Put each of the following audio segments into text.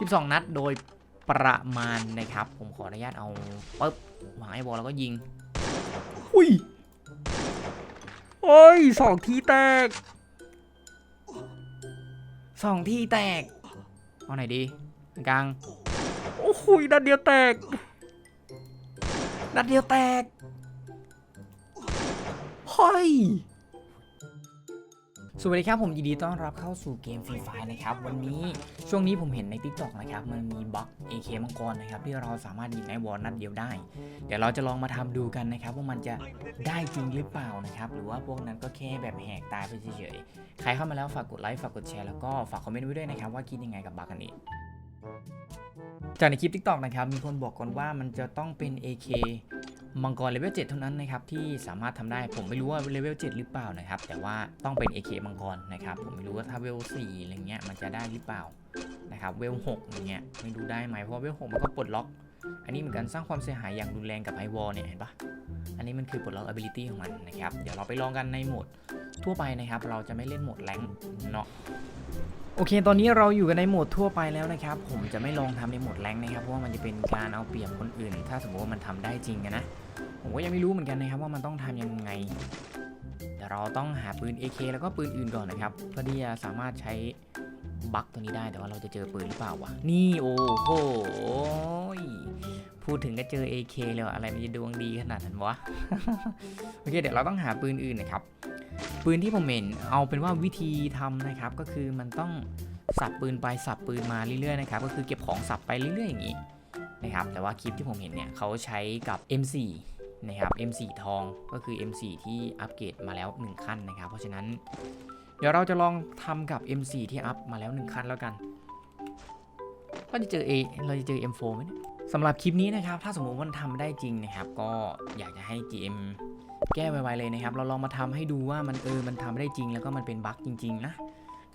12 นัดโดยประมาณนะครับ ผมขออนุญาตเอาปึ๊บวางไอ้บอลแล้วก็ยิง อุ้ยโอ้ยสองทีแตกสองทีแตก เอาไหนดีกลาง โอ้โหนัดเดียวแตกนัดเดียวแตกเฮ้ย สวัสดีครับผมยินดีต้อนรับเข้าสู่เกมฟรีไฟนะครับวันนี้ช่วงนี้ผมเห็นใน t ิ k t o k นะครับมันมีบั๊ก AK มังกรนะครับที่เราสามารถยิงไอวอลนัดเดียวได้ เดี๋ยวเราจะลองมาทำดูกันนะครับว่ามันจะได้จริงหรือเปล่านะครับหรือว่าพวกนั้นก็แค่แบบแหกตายไปเฉยๆใครเข้ามาแล้วฝากกดไลค์ฝากกดแชร์แล้วก็ฝากคอมเมนต์ไว้ด้วยนะครับว่าคิดยังไงกับบั๊กอันนี้จากในคลิป TikTok นะครับมีคนบอกกันว่ามันจะต้องเป็น AK มังกรเลเวล7เท่านั้นนะครับที่สามารถทำได้ผมไม่รู้ว่าเลเวล7หรือเปล่านะครับ แต่ว่าต้องเป็น AK มังกรนะครับ ผมไม่รู้ว่าถ้าเวล4อะไรเงี้ยมันจะได้หรือเปล่านะครับเวล6อย่างเงี้ยไม่รู้ได้ไหมเพราะเวล6มันก็ปลดล็อก อันนี้เหมือนกันสร้างความเสียหายอย่างรุนแรงกับไอวอลเนี่ยเห็นปะอันนี้มันคือปลดล็อก ability ของมันนะครับ เดี๋ยวเราไปลองกันในโหมดทั่วไปนะครับ เราจะไม่เล่นโหมดแรงเนาะ โอเค ตอนนี้เราอยู่กันในโหมดทั่วไปแล้วนะครับ ผมจะไม่ลองทำในโหมดแรงนะครับ เพราะว่ามันจะเป็นการเอาเปรียบคนอื่น ถ้าสมมติว่ามันทำได้จริงอะนะ ผมก็ยังไม่รู้เหมือนกันนะครับว่ามันต้องทำยังไงเดี๋ยวเราต้องหาปืน AK แล้วก็ปืนอื่นก่อนนะครับ เพื่อที่จะสามารถใช้บัคตัวนี้ได้ แต่ว่าเราจะเจอปืนหรือเปล่าวะ นี่โอ้โห พูดถึงก็เจอ AK เลยว่ะอะไรมันจะดวงดีขนาดนั้นวะ โอเค เดี๋ยวเราต้องหาปืนอื่นนะครับ ปืนที่ผมเห็นเอาเป็นว่าวิธีทำนะครับ ก็คือมันต้องสับปืนไปสับปืนมาเรื่อยๆนะครับก็คือเก็บของสับไปเรื่อยๆอย่างนี้นะครับแต่ว่าคลิปที่ผมเห็นเนี่ยเขาใช้กับ M4 นะครับ M4 ทองก็คือ M4 ที่อัปเกรดมาแล้ว 1 ขั้นนะครับ เพราะฉะนั้น เดี๋ยวเราจะลองทำกับ M4 ที่อัพมาแล้ว 1 ขั้นแล้วกันเราจะเจอ A เราจะเจอ M4 ไหมสำหรับคลิปนี้นะครับ ถ้าสมมติว่าทำได้จริงนะครับ ก็อยากจะให้ GM แก้ไวๆเลยนะครับ เราลองมาทำให้ดูว่ามันเออมันทำได้จริง แล้วก็มันเป็นบั๊กจริง ๆ นะ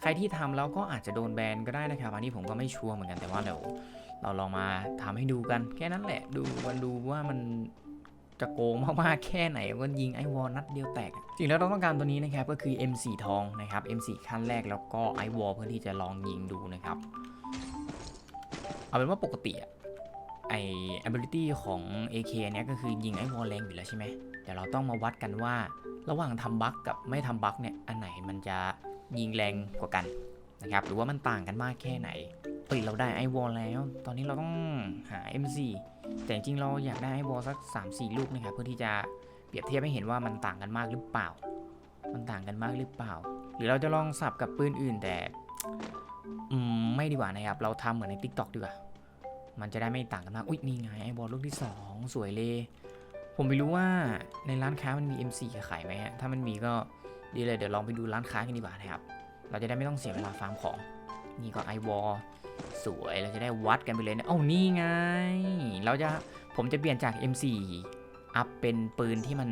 ใครที่ทำแล้วก็อาจจะโดนแบนก็ได้นะครับ อันนี้ผมก็ไม่ชัวร์เหมือนกันแต่ว่าเดี๋ยวเราลองมาทำให้ดูกัน แค่นั้นแหละ ดูมันดูว่ามันจะโกงมากๆแค่ไหนก็ยิงไอวอลนัดเดียวแตกจริงแล้วเราต้องการตัวนี้นะครับก็คือ M4 ทองนะครับ M4 ขั้นแรกแล้วก็ไอวอลเพื่อที่จะลองยิงดูนะครับ เอาเป็นว่าปกติอะ ไอ ability ของ AK เนี้ยก็คือยิงไอวอลแรงอยู่แล้วใช่ไหมเดี๋ยวเราต้องมาวัดกันว่า ระหว่างทำบั๊กกับไม่ทำบั๊กเนี่ย อันไหนมันจะยิงแรงกว่ากันนะครับ หรือว่ามันต่างกันมากแค่ไหนเอ้ยเราได้ไอวอลแล้ว ตอนนี้เราต้องหา M4 แต่จริงเราอยากได้ไอวอลสัก 3-4 ลูกนะครับ เพื่อที่จะเปรียบเทียบให้เห็นว่ามันต่างกันมากหรือเปล่า มันต่างกันมากหรือเปล่า หรือเราจะลองสับกับปืนอื่นแต่ไม่ดีกว่านะครับ เราทำเหมือนใน TikTok ดีกว่า มันจะได้ไม่ต่างกันมาก อุ้ยนี่ไงไอวอลลูกที่สองสวยเลย ผมไม่รู้ว่าในร้านค้ามันมี M4 ขายไหมฮะ ถ้ามันมีก็ดีเลย เดี๋ยวลองไปดูร้านค้ากันดีกว่านะครับ เราจะได้ไม่ต้องเสียเวลาฟาร์มของ นี่ก็ไอวอลสวย เราจะได้วัดกันไปเลยนะเอ้านี่ไง เราจะ ผมจะเปลี่ยนจาก M4 อัพเป็นปืนที่มัน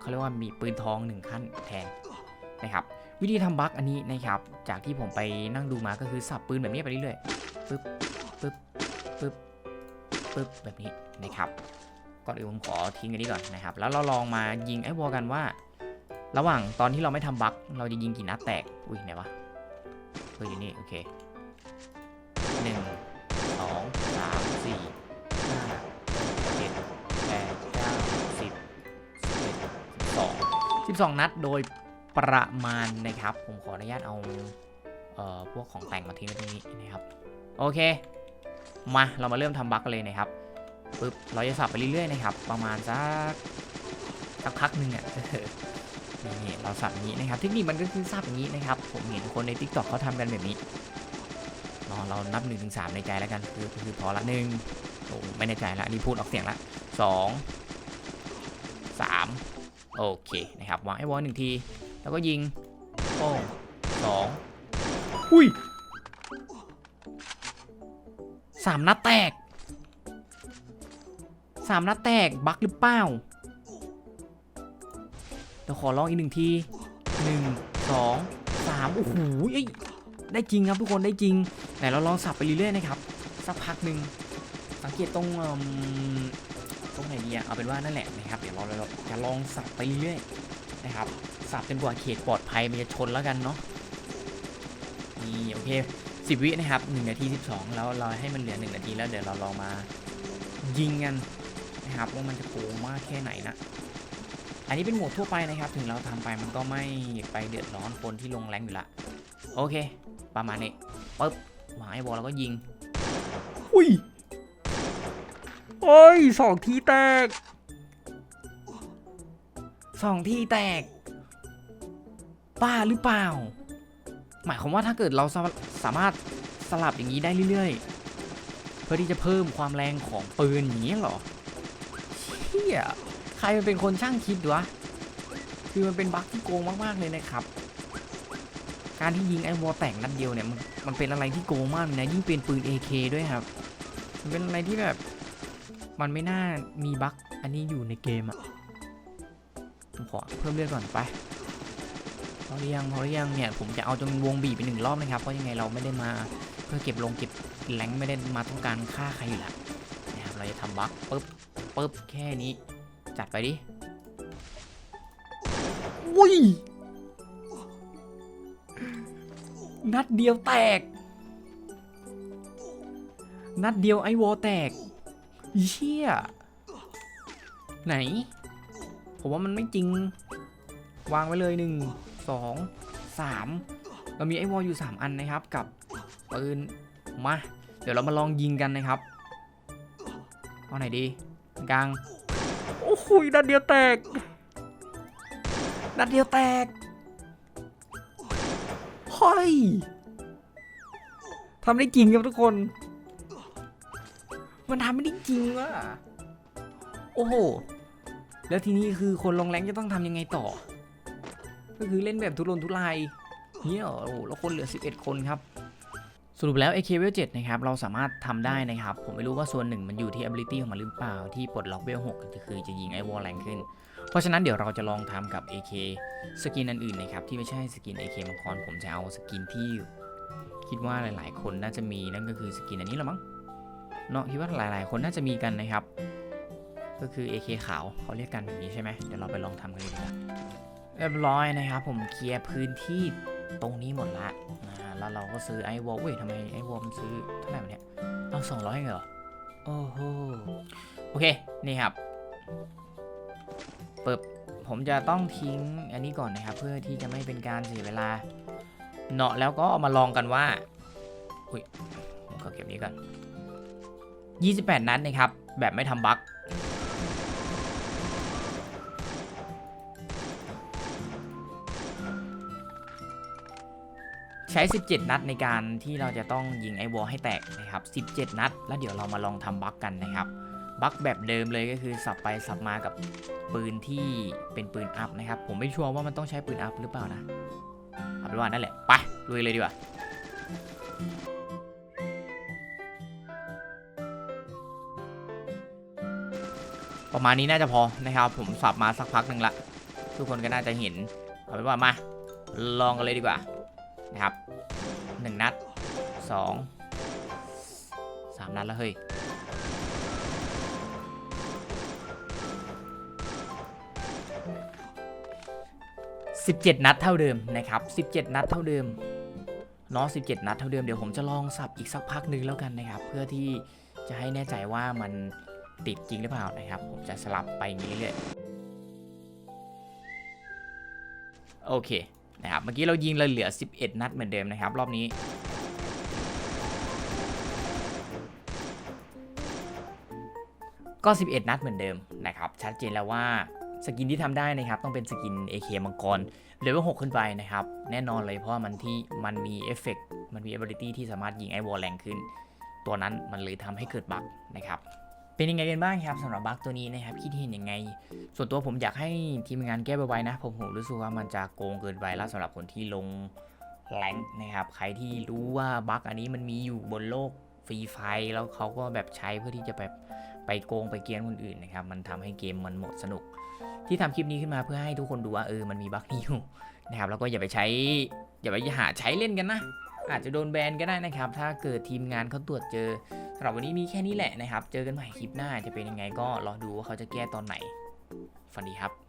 เขาเรียกว่ามีปืนทองหนึ่งขั้นแทนนะครับ วิธีทำบัคอันนี้นะครับ จากที่ผมไปนั่งดูมาก็คือสับปืนแบบนี้ไปเรื่อยๆปึ๊บปึ๊บ ปึ๊บปึ๊บแบบนี้นะครับก่อนอื่นผมขอทิ้งอันนี้ก่อนนะครับ แล้วเราลองมายิงไอ้วอลกันว่า ระหว่างตอนที่เราไม่ทำบั๊กเราจะยิงกี่นัดแตก อุ้ยไหนวะเฮ้ยอยู่นี่โอเคหนึ่งสองสามสี่ห้าเจ็ดแปดเก้าสิบสิบเอ็ดสิบสองสิบสองนัดโดยประมาณนะครับ ผมขออนุญาตเอาเอ่อพวกของแต่งมาทิ้งไว้ตรงนี้นะครับ โอเค มาเรามาเริ่มทำบั๊กกันเลยนะครับปึ๊บเราจะสับไปเรื่อยๆนะครับ ประมาณสักสักพักหนึ่งอะนี่เราสับอย่างนี้นะครับเทคนิคมันก็คือสับอย่างนี้นะครับ ผมเห็นคนใน t ิ k t o k เขาทำกันแบบนี้เนาะเรานับ1นถึงสในใจแล้วกันคือคือพอละหนึ่งโอ้ไม่แน่ใจละนี่พูดออกเสียงละสองสามโอเคนะครับวางไอ้วอลหนึ่งที แล้วก็ยิงโป้งสองอุ้ย สามนัดแตกสามนัดแตกบักหรือเปล่าเดี๋ยวขอลองอีกหนึ่งทีหนึ่งสองสามโอ้โหได้จริงครับทุกคนได้จริงไหนเราลองสับไปเรื่อยๆนะครับสักพักหนึ่งสังเกตตรงตรงไหนดีอะเอาเป็นว่านั่นแหละนะครับเดี๋ยวเราเราจะลองสับไปเรื่อยๆนะครับสับจนกว่าเขตปลอดภัยมันจะชนแล้วกันเนาะนี่โอเค 10 วินะครับ 1 นาที 12 แล้วเราให้มันเหลือ 1 นาทีแล้วเดี๋ยวเราลองมายิงกันนะครับว่ามันจะโกงมากแค่ไหนนะ อันนี้เป็นโหมดทั่วไปนะครับ ถึงเราทำไปมันก็ไม่ไปเดือดร้อนคนที่ลงแรงอยู่ละ โอเค ประมาณนี้ปึ๊บวางไอ้บอลแล้วก็ยิง อุ้ยโอ้ยสองทีแตกสองทีแตกบ้าหรือเปล่า หมายความว่าถ้าเกิดเราสามารถสลับอย่างนี้ได้เรื่อยๆ เพื่อที่จะเพิ่มความแรงของปืนอย่างนี้หรอเชี่ยใครมันเป็นคนช่างคิดวะ คือมันเป็นบั๊กที่โกงมากๆเลยนะครับ การที่ยิงไอ้วอแตกนัดเดียวเนี่ยมันมันเป็นอะไรที่โกงมากเลยนะยิ่งเป็นปืน AK ด้วยครับ มันเป็นอะไรที่แบบ มันไม่น่ามีบั๊กอันนี้อยู่ในเกมอะผมขอเพิ่มเลือดก่อนไป พอหรือยังพอหรือยังเนี่ยผมจะเอาจนวงบีบไปหนึ่งรอบนะครับเพราะยังไงเราไม่ได้มาเพื่อเก็บลงเก็บแรงไม่ได้มาต้องการฆ่าใครอยู่แล้วนะครับเราจะทำบั๊กปึ๊บปึ๊บแค่นี้ จัดไปดิอุ้ยนัดเดียวแตก นัดเดียวไอวอแตกเชี่ยไหน ผมว่ามันไม่จริง วางไว้เลยหนึ่ง สองสามเรามีไอวอลอยู่ 3 อันนะครับกับปืนมา เดี๋ยวเรามาลองยิงกันนะครับ เอาไหนดีกลางโอ้โหนัดเดียวแตกนัดเดียวแตกเฮ้ยทำได้จริงครับทุกคน มันทำไม่ได้จริงว่ะ โอ้โห แล้วทีนี้คือคนลงแรงจะต้องทำยังไงต่อ ก็คือเล่นแบบทุรนทุรายเนี่ยโอ้โหแล้วคนเหลือ 11 คนครับ สรุปแล้ว AK Level 7นะครับ เราสามารถทำได้นะครับ ผมไม่รู้ว่าส่วนหนึ่งมันอยู่ที่ ability ของมันหรือเปล่า ที่ปลดล็อกเวล6ก็คือจะยิงไอวอลแรงขึ้น เพราะฉะนั้นเดี๋ยวเราจะลองทำกับ AK สกินอันอื่นนะครับ ที่ไม่ใช่สกิน AK มังกรผมจะเอาสกินที่คิดว่าหลาย ๆ คนน่าจะมีนั่นก็คือสกินอันนี้ละมั้งเนาะคิดว่าหลาย ๆ คนน่าจะมีกันนะครับ ก็คือ AK ขาวเขาเรียกกันแบบนี้ใช่ไหมเดี๋ยวเราไปลองทำกันดูดีกว่า เรียบร้อยนะครับผมเคลียร์พื้นที่ตรงนี้หมดละนะแล้วเราก็ซื้อไอวอลเว้ยทำไมไอวอลมันซื้อเท่าไหร่วะเนี่ยเอาสองร้อยเหรอโอ้โหโอเค นี่ครับเปิดผมจะต้องทิ้งอันนี้ก่อนนะครับ เพื่อที่จะไม่เป็นการเสียเวลาเนาะแล้วก็เอามาลองกันว่าอุ้ยผมขอเก็บนี้ก่อน28 นัดนะครับ แบบไม่ทำบั๊ก ช้ 17 นัดในการที่เราจะต้องยิงไอวอลให้แตกนะครับ 17 นัด แล้วเดี๋ยวเรามาลองทำบั๊กกันนะครับบั๊กแบบเดิมเลยก็คือสับไปสับมากับปืนที่เป็นปืนอัพนะครับ ผมไม่ชัวร์ว่ามันต้องใช้ปืนอัพหรือเปล่านะเอาเป็นว่านั่นแหละ ไปลุยเลยดีกว่าประมาณนี้น่าจะพอนะครับ ผมสับมาสักพักหนึ่งละ ทุกคนก็น่าจะเห็น เอาเป็นว่ามา ลองกันเลยดีกว่า นะครับหนึ่งนัดสองสามนัดแล้วเฮ้ยสิบเจ็ดนัดเท่าเดิมนะครับสิบเจ็ดนัดเท่าเดิมเนาะสิบเจ็ดนัดเท่าเดิมเดี๋ยวผมจะลองสับอีกสักพักหนึ่งแล้วกันนะครับ เพื่อที่จะให้แน่ใจว่ามันติดจริงหรือเปล่านะครับ ผมจะสลับไปนี้เรื่อยโอเค นะครับเมื่อกี้เรายิงเราเหลือ 11 นัดเหมือนเดิมนะครับ รอบนี้ก็ 11 นัดเหมือนเดิมนะครับ ชัดเจนแล้วว่าสกินที่ทำได้นะครับ ต้องเป็นสกิน AK มังกรเลเวล6ขึ้นไปนะครับ แน่นอนเลยเพราะว่ามันที่มันมีเอฟเฟกมันมี ability ที่สามารถยิงไอวอลแรงขึ้น ตัวนั้นมันเลยทำให้เกิดบั๊กนะครับ เป็นยังไงกันบ้างครับสำหรับบั๊กตัวนี้นะครับคิดเห็นยังไง ส่วนตัวผมอยากให้ทีมงานแก้ไวๆนะ ผมผมรู้สึกว่ามันจะโกงเกินไปแล้วสำหรับคนที่ลงแรงค์นะครับใครที่รู้ว่าบั๊กอันนี้มันมีอยู่บนโลกฟรีไฟแล้วเขาก็แบบใช้เพื่อที่จะแบบไปโกงไปเกียนคนอื่นนะครับมันทำให้เกมมันหมดสนุก ที่ทำคลิปนี้ขึ้นมาเพื่อให้ทุกคนดูว่าเออมันมีบั๊กนี้อยู่นะครับแล้วก็อย่าไปใช้อย่าไปหาใช้เล่นกันนะ อาจจะโดนแบนก็ได้นะครับ ถ้าเกิดทีมงานเขาตรวจเจอสำหรับวันนี้มีแค่นี้แหละนะครับ เจอกันใหม่คลิปหน้าจะเป็นยังไงก็รอดูว่าเขาจะแก้ตอนไหนฝันดีครับ